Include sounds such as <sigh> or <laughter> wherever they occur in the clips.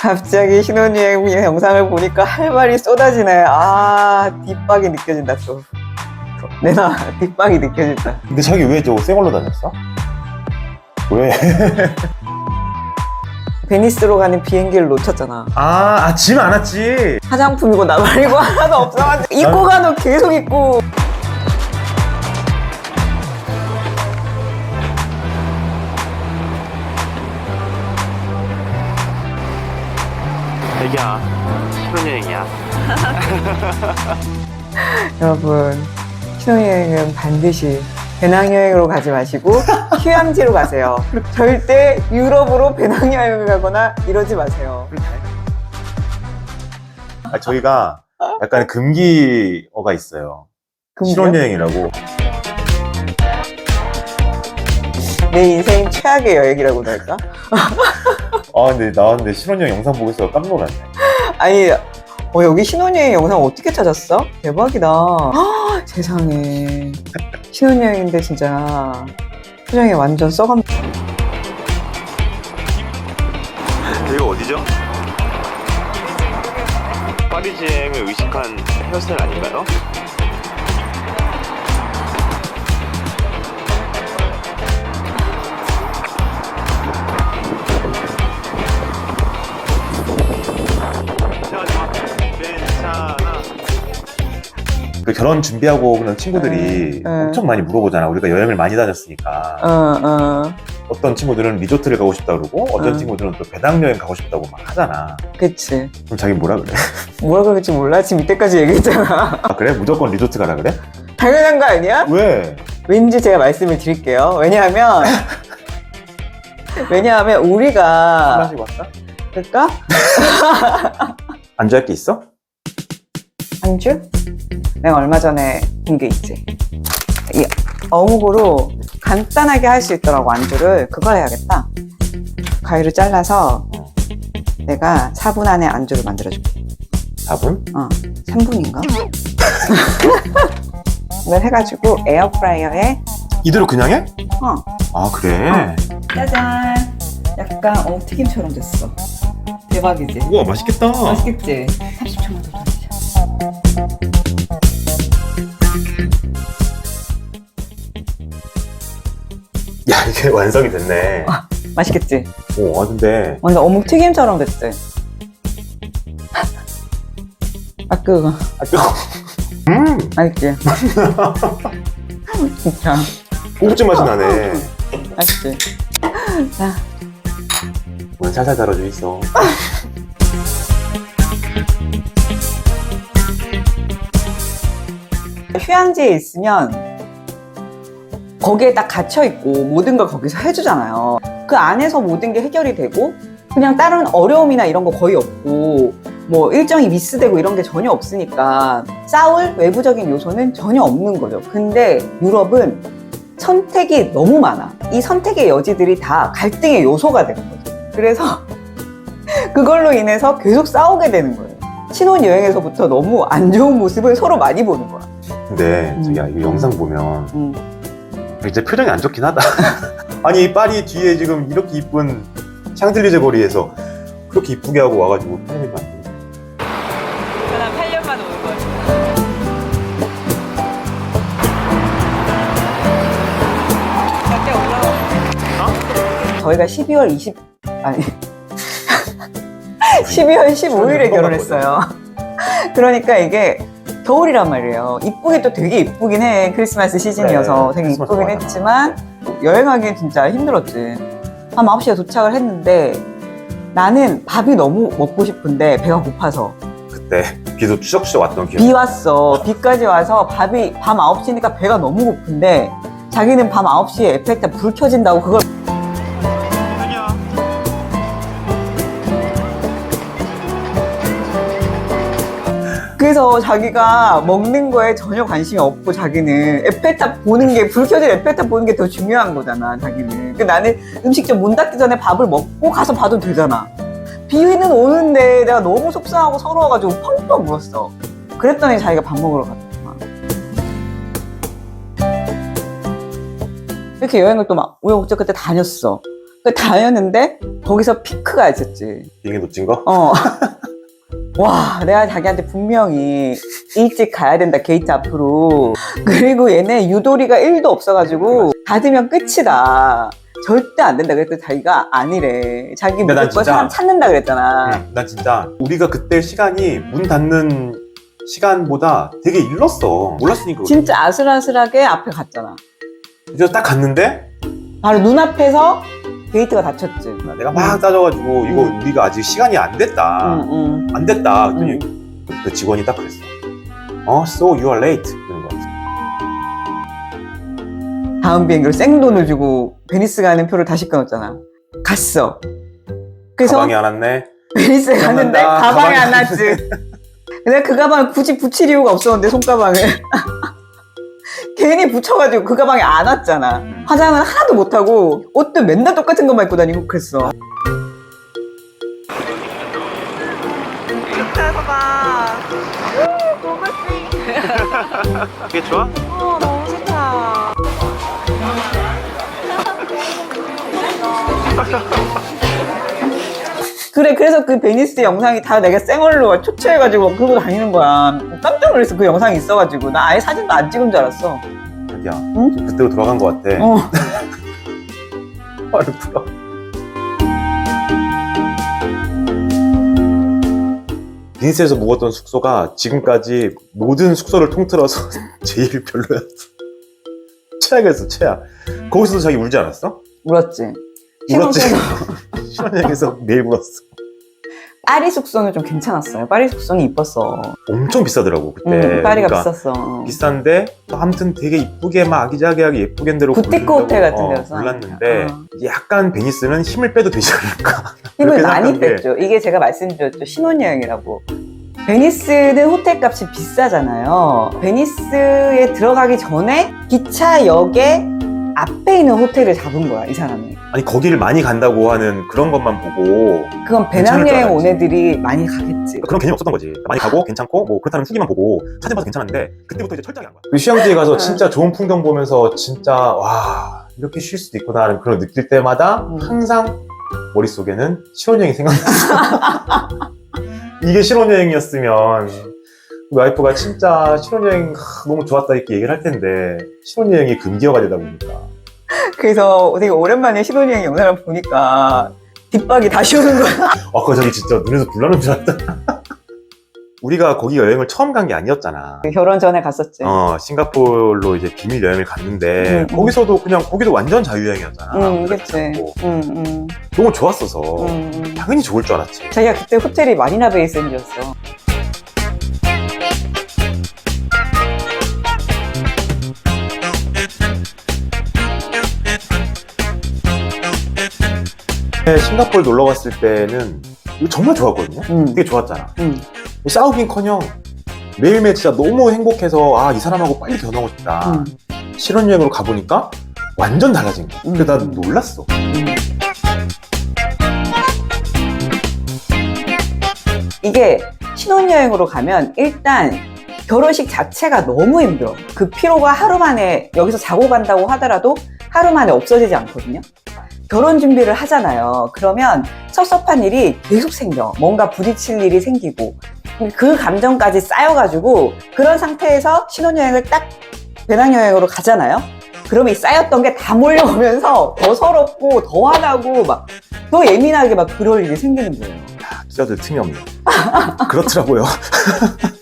갑자기 신혼여행 영상을 보니까 할 말이 쏟아지네. 아, 뒷박이 느껴진다, 또. 내나, 뒷박이 느껴진다. 근데 자기 왜 저거 새 걸로 다녔어? 왜? <laughs> 베니스로 가는 비행기를 놓쳤잖아. 아, 아, 짐 안 왔지. 화장품이고 나발이고 하나도 없어가지고 입고 가도 계속 입고 애기야 신혼여행이야 <laughs> 여러분 신혼여행은 반드시 배낭여행으로 가지 마시고 <laughs> 휴양지로 가세요 절대 유럽으로 배낭여행을 가거나 이러지 마세요 아, 저희가 약간 금기어가 있어요. 금기요? 신혼여행이라고. 내 인생 최악의 여행이라고 할까? <laughs> 아, 근데 나 근데 신혼여행 영상 보고 있어 깜짝 놀랐네. <gasps> 아니 어, 여기 신혼여행 영상 어떻게 찾았어? 대박이다 아, <gasps> 세상에 신혼여행인데 진짜 표정이 완전 썩었 여기가 어디죠? 파리지앵을 의식한 헤어스타일 아닌가요? 결혼 준비하고 그런 친구들이 음, 음. 엄청 많이 물어보잖아. 우리가 여행을 많이 다녔으니까. 어, 어, 어떤 친구들은 리조트를 가고 싶다 그러고 어떤 음. 친구들은 또 배낭여행 가고 싶다고 막 하잖아. 그치 그럼 자기 뭐라 그래? <laughs> 뭐라 그럴지 몰라 지금 이때까지 얘기했잖아 아, 그래? 무조건 리조트 가라 그래? 당연한 거 아니야? 왜? 왠지 제가 말씀을 드릴게요 왜냐하면 <laughs> 왜냐하면 우리가 마시고 왔다? 그럴까? <laughs> 안주할 게 있어? 안주? 내가 얼마 전에 본 게 있지. 이 어묵으로 간단하게 할 수 있더라고, 안주를. 그걸 해야겠다. 가위로 잘라서 내가 4분 안에 안주를 만들어줄게. 4분? 어, 3분인가? 이걸 <laughs> 해가지고 에어프라이어에, 이대로 그냥 해? 어, 아, 그래? 짜잔. 약간 어, 튀김처럼 됐어. 대박이지? 우와, 맛있겠다. 맛있겠지? 야, 이게 <laughs> 완성이 됐네. 맛있겠지? 오, 아, 근데 완전 어묵 튀김처럼 됐지? 아, 그거. 아, 뜨거. 음, 맛있지? <laughs> 진짜. 고급진 맛이 나네. 맛있지? 자, 오늘 살살 달아줘 있어. 휴양지에 있으면 거기에 딱 갇혀있고 모든 걸 거기서 해주잖아요. 그 안에서 모든 게 해결이 되고 그냥 다른 어려움이나 이런 거 거의 없고 뭐 일정이 미스되고 이런 게 전혀 없으니까 싸울 외부적인 요소는 전혀 없는 거죠. 근데 유럽은 선택이 너무 많아. 이 선택의 여지들이 다 갈등의 요소가 되는 거죠. 그래서 <laughs> 그걸로 인해서 계속 싸우게 되는 거예요. 신혼여행에서부터 너무 안 좋은 모습을 서로 많이 보는 거야. 근데 음. 저기 야, 이거 영상 보면 음. 이제 표정이 안 좋긴 하다. <laughs> 아니 파리 뒤에 지금 이렇게 이쁜 샹들리제 거리에서 그렇게 이쁘게 하고 와가지고 표정이 안 좋아. 난 8년 만에 오는 거야. 몇대 올라와. 저희가 12월 20 아니 <laughs> 12월 15일에 결혼했어요. <laughs> 그러니까 이게 겨울이란 말이에요. 이쁘게 또 되게 이쁘긴 해. 크리스마스 시즌이어서 그래, 되게 크리스마스 이쁘긴. 했지만 여행하기 진짜 힘들었지. 한 9시에 도착을 했는데 나는 밥이 너무 먹고 싶은데 배가 고파서 그때 비도 추적추적 왔던 기억. 비 왔어. 비까지 와서 밥이 밤 9시니까 배가 너무 고픈데 자기는 밤 9시에 에펠탑 불 켜진다고 그걸 자기가 먹는 거에 전혀 관심이 없고 자기는 에펠탑 보는 게 불 켜진 에펠탑 보는 게 더 중요한 거잖아 자기는 그 나는 음식점 문 닫기 전에 밥을 먹고 가서 봐도 되잖아 비는 오는데 내가 너무 속상하고 서러워가지고 펑펑 울었어 그랬더니 자기가 밥 먹으러 갔더만 이렇게 여행을 또 막 우여곡절 그때 다녔어 다녔는데 거기서 피크가 있었지. 비행기 놓친 거? 어. <laughs> 와, 내가 자기한테 분명히 일찍 가야 된다, 게이트 앞으로. 그리고 얘네 유도리가 1도 없어가지고, 닫으면 끝이다. 절대 안 된다 그랬더니 자기가 아니래. 자기 근데 난 무조건 진짜- 사람 찾는다 그랬잖아. 응, 난 진짜 우리가 그때 시간이 문 닫는 시간보다 되게 일렀어. 몰랐으니까. 진짜 아슬아슬하게 앞에 갔잖아. 그래서 딱 갔는데 바로 눈앞에서 게이트가 닫혔지. 내가 막 따져가지고 이거 음. 우리가 아직 시간이 안 됐다. 응, 응. 안 됐다. 그랬더니 그 직원이 딱 그랬어. 어, so you are late. 그런 거. 다음 비행기로 생돈을 주고 베니스 가는 표를 다시 끊었잖아. 갔어. 그래서 가방이 안 왔네. 베니스 갔는데 생각난다. 가방이 안 가방이 났지. 내가 그 가방을 굳이 붙일 이유가 없었는데 손가방을 <laughs> 괜히 붙여가지고 그 가방이 안 왔잖아. 화장은 하나도 못하고 옷도 맨날 똑같은 것만 입고 다니고 그랬어. 좋다 봐. 너무 그게 좋아? 어 너무 좋다. <laughs> 그래 그래서 그 베니스 영상이 다 내가 쌩얼로 초췌해가지고 그러고 다니는 거야. 깜짝 놀랐어 그 영상이 있어가지고 나 아예 사진도 안 찍은 줄 알았어. 자기야, 응? 좀 그때로 돌아간 것 같아. 어. <laughs> 말을 풀어. 빈스에서 묵었던 숙소가 지금까지 모든 숙소를 통틀어서 <laughs> 제일 별로였어. 최악이었어, 최악. 거기서도 자기 울지 않았어? 울었지. 울었지. 신혼여행 <laughs> 신혼여행에서 매일 울었어. 파리 숙소는 좀 괜찮았어요. 파리 숙소는 이뻤어. 엄청 비싸더라고, 그때. 응, 파리가 그러니까 비쌌어. 비싼데 아무튼 되게 이쁘게 막 아기자기하게 예쁘게 부티크 골라고, 호텔 같은 어, 데였어. 골랐는데 어. 약간 베니스는 힘을 빼도 되지 않을까 <laughs> 힘을 많이 뺐죠. 이게 제가 말씀드렸죠. 신혼여행이라고. 베니스는 호텔 값이 비싸잖아요. 베니스에 들어가기 전에 기차역에 앞에 있는 호텔을 잡은 거야, 이 사람이. 아니 거기를 많이 간다고 하는 그런 것만 보고 그건 배낭여행. 온 애들이 많이 가겠지. 그런 개념 없었던 거지 많이 가고 괜찮고 뭐 그렇다는 후기만 보고 사진 봐서 괜찮았는데 그때부터 이제 철저하게 한 거야 그 휴양지에 가서 응. 진짜 좋은 풍경 보면서 진짜 와 이렇게 쉴 수도 있구나 하는 그런 걸 느낄 때마다 음. 항상 머릿속에는 신혼여행이 생각났어 <laughs> 이게 신혼여행이었으면 와이프가 진짜 신혼여행 하, 너무 좋았다 이렇게 얘기를 할 텐데 신혼여행이 금기어가 되다 보니까 그래서 되게 오랜만에 신혼여행 영상을 보니까 뒷박이 다시 오는 거야. <laughs> 아, 그거 저기 진짜 눈에서 불 나는 줄 알았다. <laughs> 우리가 거기 여행을 처음 간 게 아니었잖아. 결혼 전에 갔었지. 어, 싱가포르로 이제 비밀 여행을 갔는데, 음, 음. 거기서도 그냥, 거기도 완전 자유여행이었잖아. 응, 그래서 그치. 응, 응, 너무 좋았어서, 응, 응. 당연히 좋을 줄 알았지. 자기가 그때 호텔이 마리나 베이샌드였어. 싱가포르 놀러 갔을 때는, 이거 정말 좋았거든요? 응, 되게 좋았잖아. 응. 싸우긴 커녕, 매일매일 진짜 너무 행복해서, 아, 이 사람하고 빨리 결혼하고 싶다. 응. 신혼여행으로 가보니까, 완전 달라진 거야. 근데 난 음. 놀랐어. 이게 신혼여행으로 가면 일단 결혼식 자체가 너무 힘들어. 그 피로가 하루 만에 여기서 자고 간다고 하더라도 하루 만에 없어지지 않거든요. 결혼 준비를 하잖아요. 그러면 섭섭한 일이 계속 생겨. 뭔가 부딪힐 일이 생기고. 그 감정까지 쌓여가지고 그런 상태에서 신혼여행을 딱 배낭여행으로 가잖아요. 그러면 이 쌓였던 게 다 몰려오면서 더 서럽고 더 화나고 막 더 예민하게 막 그럴 일이 생기는 거예요. 기자들 틈이 없네. 그렇더라고요.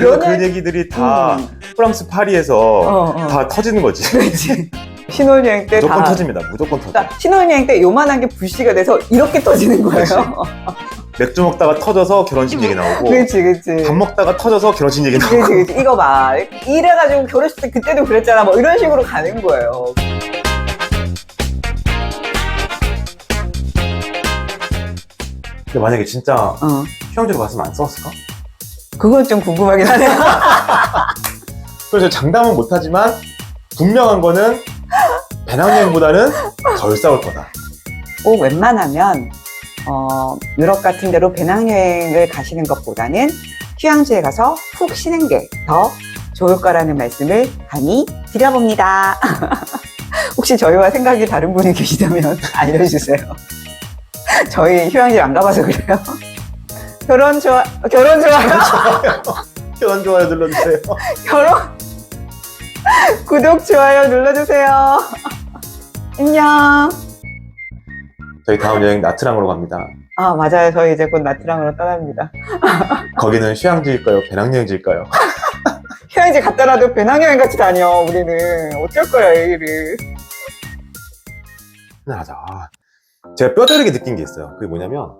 연애- <laughs> 그 얘기들이 다 음. 프랑스 파리에서 어, 어. 다 터지는 거지. <laughs> 그렇지. 신혼여행 때 무조건 다. 터집니다. 무조건 터져. 그러니까 신혼여행 때 요만한 게 불씨가 돼서 이렇게 터지는 거예요. <laughs> 맥주 먹다가 터져서 결혼식 얘기 나오고 그렇지, 그렇지. 밥 먹다가 터져서 결혼식 얘기 나오고 그렇지, 그렇지. 이거 봐. <laughs> 이래가지고 결혼식 때 그때도 그랬잖아. 뭐 이런 식으로 가는 거예요. 근데 만약에 진짜 어. 휴양지로 갔으면 안 싸웠을까? 그건 좀 궁금하긴 하네요. <laughs> 그래서 장담은 못하지만 분명한 거는 배낭여행보다는 덜 싸울 거다. 꼭 웬만하면 어, 유럽 같은 데로 배낭여행을 가시는 것보다는 휴양지에 가서 푹 쉬는 게 더 좋을 거라는 말씀을 감히 드려봅니다. <laughs> 혹시 저희와 생각이 다른 분이 계시다면 <laughs> 알려주세요. <laughs> 저희 휴양지 안 가봐서 그래요. 결혼 좋아, 결혼 좋아요. 좋아요 좋아요 눌러주세요 결혼 <laughs> 구독 좋아요 눌러주세요. <laughs> 안녕. 저희 다음 여행 나트랑으로 갑니다 아 맞아요. 저희 이제 곧 나트랑으로 떠납니다. <laughs> 거기는 휴양지일까요 배낭여행지일까요 휴양지 갔더라도 배낭여행 같이 다녀. 우리는 어쩔 거야 얘기를. 하자 제가 뼈저리게 느낀 게 있어요 그게 뭐냐면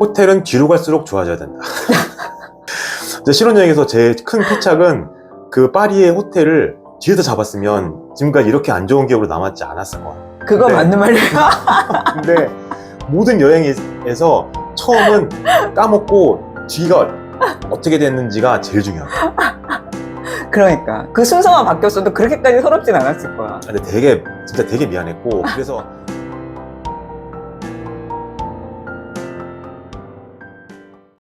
호텔은 뒤로 갈수록 좋아져야 된다 제 신혼여행에서 제 큰 패착은 그 파리의 호텔을 뒤에서 잡았으면 지금까지 이렇게 안 좋은 기억으로 남았지 않았을 거야 그거 네. 맞는 말이야. <laughs> 근데 모든 여행에서 처음은 까먹고 뒤가 어떻게 됐는지가 제일 중요하다. 그러니까 그 순서만 바뀌었어도 그렇게까지 서럽진 않았을 거야. 근데 되게 진짜 되게 미안했고 그래서